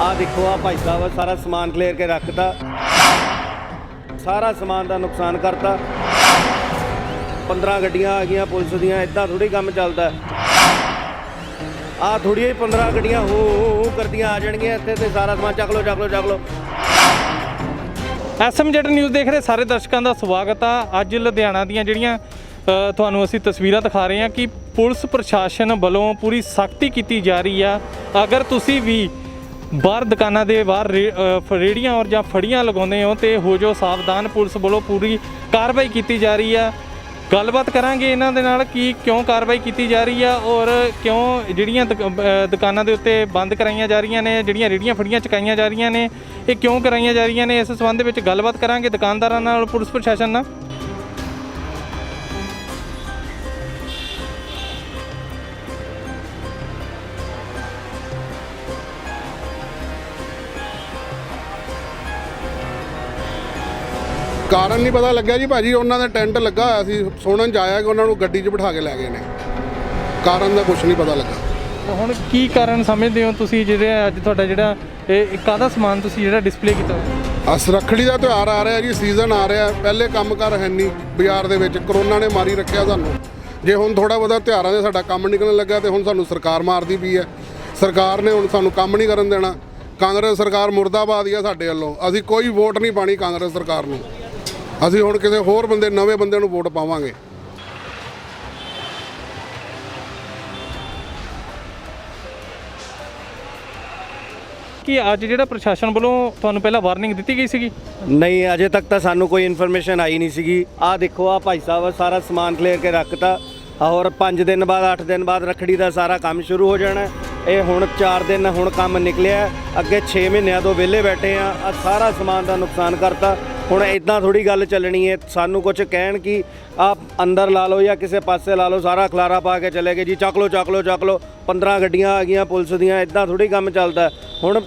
ਆ ਦੇਖੋ, ਆ ਭਾਈ ਸਾਹਿਬ ਸਾਰਾ ਸਮਾਨ ਕਲੀਅਰ ਕੇ ਰੱਖਤਾ। ਸਾਰਾ ਸਮਾਨ ਦਾ ਨੁਕਸਾਨ ਕਰਤਾ। 15 ਗੱਡੀਆਂ ਆ ਗਈਆਂ, ਪੁਲਿਸ ਦੀਆਂ ਇਦਾਂ ਥੋੜੀ ਕੰਮ ਚੱਲਦਾ। ਆ ਥੋੜੀ ਹੀ 15 ਗੱਡੀਆਂ ਹੋ ਹੋ ਕਰਦੀਆਂ ਆ ਜਾਣਗੀਆਂ ਇੱਥੇ ਤੇ ਸਾਰਾ ਸਮਾਨ ਚੱਕ ਲਓ ਚੱਕ ਲਓ ਚੱਕ ਲਓ। ਐਸਐਮਜੈਡ ਨਿਊਜ਼ ਦੇਖ ਰਹੇ ਸਾਰੇ ਦਰਸ਼ਕਾਂ ਦਾ ਸਵਾਗਤ ਆ। ਅੱਜ ਲੁਧਿਆਣਾ ਦੀਆਂ ਜਿਹੜੀਆਂ ਤੁਹਾਨੂੰ ਅਸੀਂ ਤਸਵੀਰਾਂ ਦਿਖਾ ਰਹੇ ਹਾਂ ਕਿ ਪੁਲਿਸ ਪ੍ਰਸ਼ਾਸਨ ਵੱਲੋਂ ਪੂਰੀ ਸਖਤੀ ਕੀਤੀ ਜਾ ਰਹੀ ਆ। ਅਗਰ ਤੁਸੀਂ ਵੀ ਬਾਹਰ ਦੁਕਾਨਾਂ ਦੇ ਬਾਹਰ ਰੇ- ਰੇਹੜੀਆਂ ਔਰ ਜਾਂ ਫੜੀਆਂ ਲਗਾਉਂਦੇ ਹੋ ਤੇ ਹੋ ਜੋ ਸਾਵਧਾਨ ਪੁਲਿਸ ਵੱਲੋਂ ਪੂਰੀ ਕਾਰਵਾਈ ਕੀਤੀ ਜਾ ਰਹੀ ਆ। ਗੱਲਬਾਤ ਕਰਾਂਗੇ ਇਹਨਾਂ ਦੇ ਨਾਲ ਕਿ ਕਿਉਂ ਕਾਰਵਾਈ ਕੀਤੀ ਜਾ ਰਹੀ ਆ ਔਰ ਕਿਉਂ ਜਿਹੜੀਆਂ ਦੁਕ- ਅ, ਦੁਕਾਨਾਂ ਦੇ ਉੱਤੇ ਬੰਦ ਕਰਾਈਆਂ ਜਾ ਰਹੀਆਂ ਨੇ ਜਿਹੜੀਆਂ ਰੇੜੀਆਂ ਫੜੀਆਂ ਚਕਾਈਆਂ ਜਾ ਰਹੀਆਂ ਨੇ ਇਹ ਕਿਉਂ ਕਰਾਈਆਂ ਜਾ ਰਹੀਆਂ ਨੇ? ਇਸ ਸੰਬੰਧ ਵਿੱਚ ਗੱਲਬਾਤ ਕਰਾਂਗੇ ਦੁਕਾਨਦਾਰਾਂ ਨਾਲ ਪੁਲਿਸ ਪ੍ਰਸ਼ਾਸਨ ਨਾਲ। ਕਾਰਨ ਨਹੀਂ ਪਤਾ ਲੱਗਿਆ ਜੀ ਭਾਜੀ ਉਹਨਾਂ ਦਾ ਟੈਂਟ ਲੱਗਾ ਹੋਇਆ ਸੀ ਸੁਣਨ ਚ ਆਇਆ ਕਿ ਉਹਨਾਂ ਨੂੰ ਗੱਡੀ 'ਚ ਬਿਠਾ ਕੇ ਲੈ ਗਏ ਨੇ। ਕਾਰਨ ਦਾ ਕੁਝ ਨਹੀਂ ਪਤਾ ਲੱਗਾ। ਹੁਣ ਕੀ ਕਾਰਨ ਸਮਝਦੇ ਹੋ ਤੁਸੀਂ ਜਿਹੜੇ ਅੱਜ ਤੁਹਾਡਾ ਜਿਹੜਾ ਇਹ ਕਾਹਦਾ ਸਮਾਨ ਤੁਸੀਂ ਜਿਹੜਾ ਡਿਸਪਲੇ ਕੀਤਾ? ਹੋਇਆ? ਅਸ ਰੱਖੜੀ ਦਾ ਤਿਉਹਾਰ ਆ ਰਿਹਾ ਜੀ ਸੀਜ਼ਨ ਆ ਰਿਹਾ ਪਹਿਲੇ ਕੰਮਕਾਰ ਹੈ ਨਹੀਂ ਬਾਜ਼ਾਰ ਦੇ ਵਿੱਚ ਕਰੋਨਾ ਨੇ ਮਾਰੀ ਰੱਖਿਆ ਸਾਨੂੰ। ਜੇ ਹੁਣ ਥੋੜਾ ਬਹੁਤਾ ਤਿਉਹਾਰਾਂ ਦੇ ਸਾਡਾ ਕੰਮ ਨਿਕਲਣ ਲੱਗਾ ਤੇ ਹੁਣ ਸਾਨੂੰ ਸਰਕਾਰ ਮਾਰਦੀ ਪਈ ਹੈ। ਸਰਕਾਰ ਨੇ ਹੁਣ ਸਾਨੂੰ ਕੰਮ ਨਹੀਂ ਕਰਨ ਦੇਣਾ। ਕਾਂਗਰਸ ਸਰਕਾਰ ਮੁਰਦਾਬਾਦ ਹੀ ਆ ਸਾਡੇ ਵੱਲੋਂ। ਅਸੀਂ ਕੋਈ ਵੋਟ ਨਹੀਂ ਪਾਣੀ ਕਾਂਗਰਸ ਸਰਕਾਰ ਨੂੰ। ਅਸੀਂ ਹੁਣ ਕਿਸੇ ਹੋਰ ਬੰਦੇ ਨਵੇਂ ਬੰਦੇ ਨੂੰ ਵੋਟ ਪਾਵਾਂਗੇ। ਕਿ ਅੱਜ ਜਿਹੜਾ ਪ੍ਰਸ਼ਾਸਨ ਵੱਲੋਂ ਤੁਹਾਨੂੰ ਪਹਿਲਾਂ ਵਾਰਨਿੰਗ ਦਿੱਤੀ ਗਈ ਸੀਗੀ? ਨਹੀਂ ਅਜੇ ਤੱਕ ਤਾਂ ਸਾਨੂੰ ਕੋਈ ਇਨਫੋਰਮੇਸ਼ਨ ਆਈ ਨਹੀਂ ਸੀਗੀ। ਆ ਦੇਖੋ ਆ ਭਾਈ ਸਾਹਿਬ ਸਾਰਾ ਸਮਾਨ ਕਲੀਅਰ ਕੇ ਰੱਖਤਾ। ਔਰ 5 ਦਿਨ ਬਾਅਦ 8 ਦਿਨ ਬਾਅਦ ਰਖੜੀ ਦਾ ਸਾਰਾ ਕੰਮ ਸ਼ੁਰੂ ਹੋ ਜਾਣਾ ਹੈ। ਇਹ ਹੁਣ 4 ਦਿਨ ਹੁਣ ਕੰਮ ਨਿਕਲਿਆ। ਅੱਗੇ 6 ਮਹੀਨਿਆਂ ਤੋਂ ਵਿਹਲੇ ਬੈਠੇ ਆ ਆ ਸਾਰਾ ਸਮਾਨ ਦਾ ਨੁਕਸਾਨ ਕਰਤਾ। ਹੁਣ ਇਦਾਂ ਥੋੜੀ ਗੱਲ ਚੱਲਣੀ ਹੈ ਸਾਨੂੰ ਕੁਝ ਕਹਿਣ ਕਿ ਆ ਅੰਦਰ ਲਾ ਲਓ ਜਾਂ ਕਿਸੇ ਪਾਸੇ ਲਾ ਲਓ ਸਾਰਾ ਖਲਾਰਾ ਪਾ ਕੇ ਚਲੇ ਗਏ ਜੀ ਚੱਕ ਲਓ ਚੱਕ ਲਓ ਚੱਕ ਲਓ 15 ਗੱਡੀਆਂ ਆ ਗਈਆਂ ਪੁਲਿਸ ਦੀਆਂ ਇਦਾਂ ਥੋੜੀ ਕੰਮ ਚੱਲਦਾ। ਹੁਣ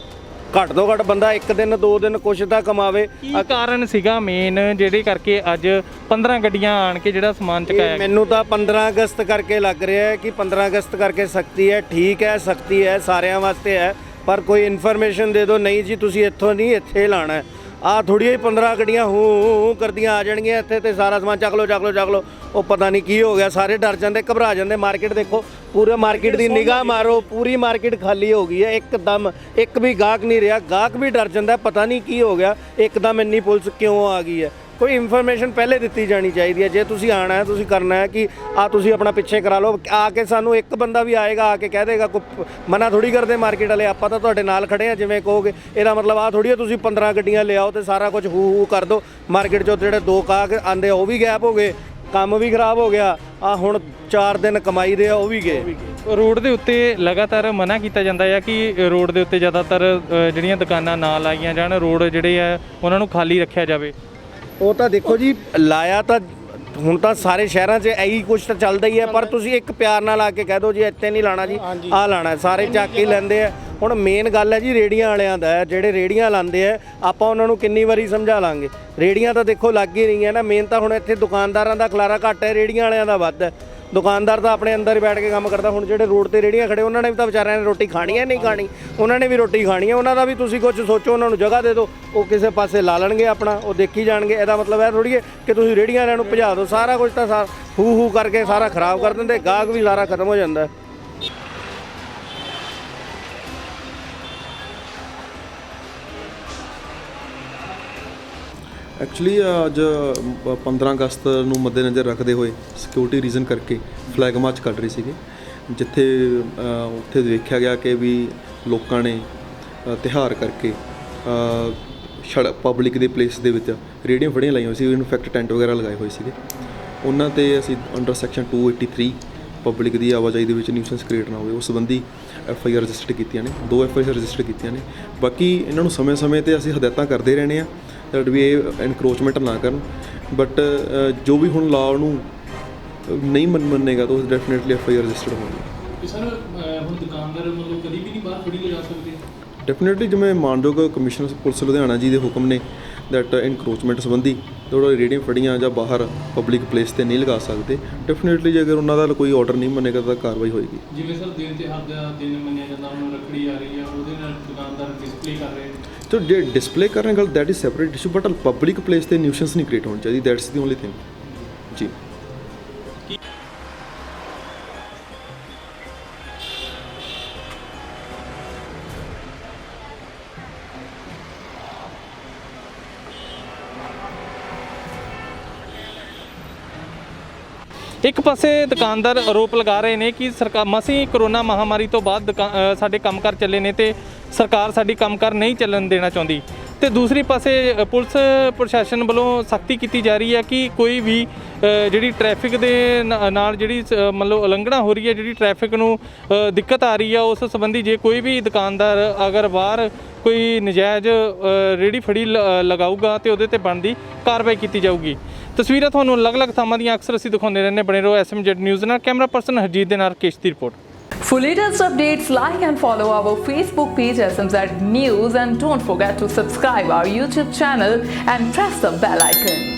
ਘੱਟ ਤੋਂ ਘੱਟ ਬੰਦਾ ਇੱਕ ਦਿਨ ਦੋ ਦਿਨ ਕੁਛ ਤਾਂ ਕਮਾਵੇ ਕੀ ਕਾਰਨ ਸੀਗਾ ਮੇਨ ਜਿਹੜੇ ਕਰਕੇ ਅੱਜ 15 ਗੱਡੀਆਂ ਆਣ ਕੇ ਜਿਹੜਾ ਸਮਾਨ ਚਕਾਇਆ? ਮੈਨੂੰ ਤਾਂ 15 ਅਗਸਤ ਕਰਕੇ ਲੱਗ ਰਿਹਾ ਹੈ ਕਿ 15 ਅਗਸਤ ਕਰਕੇ ਸਖਤੀ ਹੈ ਠੀਕ ਹੈ ਸਖਤੀ ਹੈ ਸਾਰਿਆਂ ਵਾਸਤੇ ਹੈ ਪਰ ਕੋਈ ਇਨਫੋਰਮੇਸ਼ਨ ਦੇ ਦਿਓ ਨਹੀਂ ਜੀ ਤੁਸੀਂ ਇੱਥੋਂ ਨਹੀਂ ਇੱਥੇ ਲਾਣਾ ਹੈ ਆ ਥੋੜੀ ਹੀ 15 ਗੱਡੀਆਂ ਹੂੰ ਹੂੰ ਕਰਦੀਆਂ ਆ ਜਾਣਗੀਆਂ ਇੱਥੇ ਤੇ ਸਾਰਾ ਸਮਾਨ ਚੱਕ ਲਓ ਚੱਕ ਲਓ ਚੱਕ ਲਓ। ਉਹ ਪਤਾ ਨਹੀਂ ਕੀ ਹੋ ਗਿਆ ਸਾਰੇ ਡਰ ਜਾਂਦੇ ਘਬਰਾ ਜਾਂਦੇ। ਮਾਰਕੀਟ ਦੇਖੋ ਪੂਰੇ ਮਾਰਕੀਟ ਦੀ ਨਿਗਾਹ ਮਾਰੋ ਪੂਰੀ ਮਾਰਕੀਟ ਖਾਲੀ ਹੋ ਗਈ ਹੈ ਇੱਕਦਮ ਇੱਕ ਵੀ ਗਾਹਕ ਨਹੀਂ ਰਿਹਾ। ਗਾਹਕ ਵੀ ਡਰ ਜਾਂਦਾ ਪਤਾ ਨਹੀਂ ਕੀ ਹੋ ਗਿਆ ਇੱਕਦਮ ਇੰਨੀ ਪੁਲਿਸ ਕਿਉਂ ਆ ਗਈ ਹੈ? ਕੋਈ ਇਨਫੋਰਮੇਸ਼ਨ ਪਹਿਲੇ ਦਿੱਤੀ ਜਾਣੀ ਚਾਹੀਦੀ ਹੈ। ਜੇ ਤੁਸੀਂ ਆਣਾ ਹੈ, ਤੁਸੀਂ ਕਰਨਾ ਹੈ ਕਿ ਆ ਤੁਸੀਂ ਆਪਣਾ ਪਿੱਛੇ ਕਰਾ ਲਓ। ਆ ਕੇ ਸਾਨੂੰ ਇੱਕ ਬੰਦਾ ਵੀ ਆਏਗਾ, ਆ ਕੇ ਕਹਿ ਦੇਗਾ, ਕੋਈ ਮਨਾ ਥੋੜੀ ਕਰਦੇ ਮਾਰਕੀਟ ਵਾਲੇ, ਆਪਾਂ ਤਾਂ ਤੁਹਾਡੇ ਨਾਲ ਖੜੇ ਆ ਜਿਵੇਂ ਕਹੋਗੇ। ਇਹਦਾ ਮਤਲਬ ਆ ਥੋੜੀ ਹੈ, ਤੁਸੀਂ 15 ਗੱਡੀਆਂ ਲਿਆਓ ਤੇ ਸਾਰਾ ਕੁਝ ਹੂ ਹੂ ਕਰ ਦਿਓ। ਮਾਰਕੀਟ 'ਚੋਂ ਜਿਹੜੇ ਦੋ ਕਾਗ ਆਂਦੇ ਆ ਉਹ ਵੀ ਗਾਇਬ ਹੋ ਗਏ, ਕੰਮ ਵੀ ਖਰਾਬ ਹੋ ਗਿਆ। ਆ ਹੁਣ 4 ਦਿਨ ਕਮਾਈ ਦੇ ਆ, ਉਹ ਵੀ ਗਏ। ਰੋਡ ਦੇ ਉੱਤੇ ਲਗਾਤਾਰ ਮਨਾ ਕੀਤਾ ਜਾਂਦਾ ਹੈ ਕਿ ਰੋਡ ਦੇ ਉੱਤੇ ਜ਼ਿਆਦਾਤਰ ਜਿਹੜੀਆਂ ਦੁਕਾਨਾਂ ਨਾ ਲਾਈਆਂ ਜਾਣ, ਰੋਡ ਜਿਹੜੇ ਆ, ਉਹਨਾਂ ਨੂੰ ਖਾਲੀ ਰੱਖਿਆ ਜਾਵੇ। ਉਹ ਤਾਂ ਦੇਖੋ ਜੀ ਲਾਇਆ ਤਾਂ ਹੁਣ ਤਾਂ ਸਾਰੇ ਸ਼ਹਿਰਾਂ 'ਚ ਇਹੀ ਕੁਝ ਤਾਂ ਚੱਲਦਾ ਹੀ ਹੈ ਪਰ ਤੁਸੀਂ ਇੱਕ ਪਿਆਰ ਨਾਲ ਆ ਕੇ ਕਹਿ ਦਿਓ ਜੀ ਇੱਥੇ ਨਹੀਂ ਲਾਣਾ ਜੀ ਆਹ ਲਾਣਾ। ਸਾਰੇ ਚੱਕ ਹੀ ਲੈਂਦੇ ਆ। ਹੁਣ ਮੇਨ ਗੱਲ ਹੈ ਜੀ ਰੇੜੀਆਂ ਵਾਲਿਆਂ ਦਾ ਜਿਹੜੇ ਰੇੜੀਆਂ ਲਾਉਂਦੇ ਆ ਆਪਾਂ ਉਹਨਾਂ ਨੂੰ ਕਿੰਨੀ ਵਾਰੀ ਸਮਝਾ ਲਾਂਗੇ। ਰੇੜੀਆਂ ਤਾਂ ਦੇਖੋ ਲੱਗ ਹੀ ਰਹੀਆਂ ਨਾ ਮੇਨ ਤਾਂ ਹੁਣ ਇੱਥੇ ਦੁਕਾਨਦਾਰਾਂ ਦਾ ਖਲਾਰਾ ਘੱਟ ਹੈ ਰੇੜੀਆਂ ਵਾਲਿਆਂ ਦਾ ਵੱਧ ਹੈ। ਦੁਕਾਨਦਾਰ ਤਾਂ ਆਪਣੇ ਅੰਦਰ ਹੀ ਬੈਠ ਕੇ ਕੰਮ ਕਰਦਾ। ਹੁਣ ਜਿਹੜੇ ਰੋਡ ਤੇ ਰੇੜੀਆਂ ਖੜੇ, ਉਹਨਾਂ ਨੇ ਵੀ ਤਾਂ ਵਿਚਾਰਿਆਂ ਨੇ ਰੋਟੀ ਖਾਣੀ ਹੈ, ਨਹੀਂ ਖਾਣੀ? ਉਹਨਾਂ ਨੇ ਵੀ ਰੋਟੀ ਖਾਣੀ ਹੈ, ਉਹਨਾਂ ਦਾ ਵੀ ਤੁਸੀਂ ਕੁਝ ਸੋਚੋ, ਉਹਨਾਂ ਨੂੰ ਜਗ੍ਹਾ ਦੇ ਦਿਓ। ਉਹ ਕਿਸੇ ਪਾਸੇ ਲਾ ਲੈਣਗੇ ਆਪਣਾ, ਉਹ ਦੇਖੀ ਜਾਣਗੇ। ਇਹਦਾ ਮਤਲਬ ਹੈ ਥੋੜੀ ਹੈ ਕਿ ਤੁਸੀਂ ਰੇੜੀਆਂ ਵਾਲਿਆਂ ਨੂੰ ਭਜਾ ਦਿਓ, ਸਾਰਾ ਕੁਝ ਤਾਂ ਸਾ ਹੂ ਹੂ ਕਰਕੇ ਸਾਰਾ ਖਰਾਬ ਕਰ ਦਿੰਦੇ, ਗਾਹਕ ਵੀ ਸਾਰਾ ਖਤਮ ਹੋ ਜਾਂਦਾ। ਐਕਚੁਅਲੀ ਅੱਜ ਅ, 15 ਅਗਸਤ ਨੂੰ ਮੱਦੇਨਜ਼ਰ ਰੱਖਦੇ ਹੋਏ ਸਿਕਿਉਰਿਟੀ ਰੀਜ਼ਨ ਕਰਕੇ ਫਲੈਗ ਮਾਰਚ ਕੱਢ ਰਹੇ ਸੀਗੇ ਜਿੱਥੇ ਉੱਥੇ ਦੇਖਿਆ ਗਿਆ ਕਿ ਵੀ ਲੋਕਾਂ ਨੇ ਅ, ਤਿਉਹਾਰ ਕਰਕੇ ਅ, ਪਬਲਿਕ ਦੇ ਪਲੇਸ ਦੇ ਵਿੱਚ ਰੇਡੀਅਮ ਫੜੀਆਂ ਲਾਈਆਂ ਹੋਈ ਸੀ ਇਨਫੈਕਟ ਟੈਂਟ ਵਗੈਰਾ ਲਗਾਏ ਹੋਏ ਸੀਗੇ। ਉਹਨਾਂ ਤੇ ਅਸੀਂ ਅੰਡਰ ਸੈਕਸ਼ਨ 283 ਪਬਲਿਕ ਦੀ ਆਵਾਜਾਈ ਦੇ ਵਿੱਚ ਨਿਊਸੈਂਸ ਕ੍ਰੀਏਟ ਨਾ ਹੋਵੇ ਉਸ ਸੰਬੰਧੀ ਐਫ ਆਈ ਆਰ ਰਜਿਸਟਰ ਕੀਤੀਆਂ ਨੇ ਦੋ ਐਫ ਆਈ ਆਰ ਰਜਿਸਟਰ ਕੀਤੀਆਂ ਨੇ। ਬਾਕੀ ਇਹਨਾਂ ਨੂੰ ਸਮੇਂ-ਸਮੇਂ ਤੇ ਅਸੀਂ ਹਦਾਇਤਾਂ ਕਰਦੇ ਰਹਿੰਦੇ ਆ ਦੈਟ ਵੀ ਇਹ ਐਨਕਰੋਚਮੈਂਟ ਨਾ ਕਰਨ ਬਟ ਜੋ ਵੀ ਹੁਣ ਲਾਅ ਨੂੰ ਨਹੀਂ ਮੰਨ ਮੰਨੇਗਾ ਤਾਂ ਉਸ definitely F I R registered ਹੋਣਗੇ। ਸਰ ਹੁਣ ਦੁਕਾਨਦਾਰ ਮਤਲਬ ਕਦੀ ਵੀ ਨਹੀਂ ਬਾਹਰ ਫੜੀ ਲਗਾ ਸਕਦੇ ਡੈਫੀਨਿਟਲੀ ਜਿਵੇਂ ਮਾਨਯੋਗ ਕਮਿਸ਼ਨਰ ਪੁਲਿਸ ਲੁਧਿਆਣਾ ਜੀ ਦੇ ਹੁਕਮ ਨੇ ਦੈਟ ਇਨਕਰੋਚਮੈਂਟ ਸੰਬੰਧੀ ਜਿਹੜਾ ਰੇਡੀਆਂ ਫੜੀਆਂ ਜਾਂ ਬਾਹਰ ਪਬਲਿਕ ਪਲੇਸ ਤੇ ਨਹੀਂ ਲਗਾ ਸਕਦੇ ਡੈਫੀਨਿਟਲੀ ਜੇ ਅਗਰ ਉਹਨਾਂ ਦਾ ਕੋਈ ਆਰਡਰ ਨਹੀਂ ਮੰਨੇਗਾ ਤਾਂ ਕਾਰਵਾਈ ਹੋਏਗੀ। ਜਿਵੇਂ ਸਰ ਦਿਨ ਤਿਉਹਾਰ ਦਾ ਦਿਨ ਮੰਨਿਆ ਜਾਂਦਾ ਹੁਣ ਰੱਖੜੀ ਆ ਰਹੀ ਆ ਉਹਦੇ ਨਾਲ ਦੁਕਾਨਦਾਰ ਡਿਸਪਲੇ ਕਰ ਰਹੇ ਤੋ ਜੇ ਡਿਸਪਲੇ ਕਰਨ ਗੱਲ that is separate issue but public place ਤੇ ਨਿਊਸ਼ੈਂਸ ਨਹੀਂ ਕ੍ਰੀਏਟ ਹੋਣੀ ਚਾਹੀਦੀ ਦੈਟਸ ਦੀ ਓਨਲੀ ਥਿੰਗ ਜੀ। ਇੱਕ ਪਾਸੇ ਦੁਕਾਨਦਾਰ ਆਰੋਪ ਲਗਾ ਰਹੇ ਨੇ ਕਿ ਸਰਕਾਰ ਮਸੀਂ ਕਰੋਨਾ ਮਹਾਮਾਰੀ ਤੋਂ ਬਾਅਦ ਦੁਕਾ- ਅ, ਸਾਡੇ ਕੰਮਕਾਰ ਚੱਲੇ ਨੇ ਤੇ ਸਰਕਾਰ ਸਾਡੀ ਕੰਮਕਾਰ ਨਹੀਂ ਚੱਲਣ ਦੇਣਾ ਚਾਹੁੰਦੀ। ਤੇ ਦੂਸਰੀ ਪਾਸੇ ਪੁਲਿਸ ਪ੍ਰਸ਼ਾਸਨ ਵੱਲੋਂ ਸਖਤੀ ਕੀਤੀ ਜਾ ਰਹੀ ਹੈ ਕਿ ਕੋਈ ਵੀ ਜਿਹੜੀ ਟ੍ਰੈਫਿਕ ਦੇ ਨ- ਨਾਲ ਜਿਹੜੀ ਮਤਲਬ ਉਲੰਘਣਾ ਹੋ ਰਹੀ ਹੈ ਜਿਹੜੀ ਟ੍ਰੈਫਿਕ ਨੂੰ ਦਿੱਕਤ ਆ ਰਹੀ ਹੈ ਉਸ ਸੰਬੰਧੀ ਜੇ ਕੋਈ ਵੀ ਦੁਕਾਨਦਾਰ ਅਗਰ ਬਾਹਰ ਕੋਈ ਨਜਾਇਜ਼ ਅ, ਰੇਹੜੀ ਫੜੀ ਲ- ਲਗਾਊਗਾ ਤੇ ਉਹਦੇ ਤੇ ਬਣਦੀ ਕਾਰਵਾਈ ਕੀਤੀ ਜਾਊਗੀ। ਤਸਵੀਰਾਂ ਤੁਹਾਨੂੰ ਅਲੱਗ-ਅਲੱਗ ਥਾਵਾਂ ਦੀਆਂ ਅਕਸਰ ਅਸੀਂ ਦਿਖਾਉਂਦੇ ਰਹਿੰਦੇ ਬਣੇ ਰਹੋ ਐਸਐਮਜੈਡ ਨਿਊਜ਼ ਨਾਲ ਕੈਮਰਾ ਪਰਸਨ ਹਰਜੀਤ ਦੇ ਨਾਲ ਕੇਸ਼ ਦੀ report For latest updates, like and follow our Facebook page SMZ News and don't forget to subscribe our YouTube channel and press the bell icon.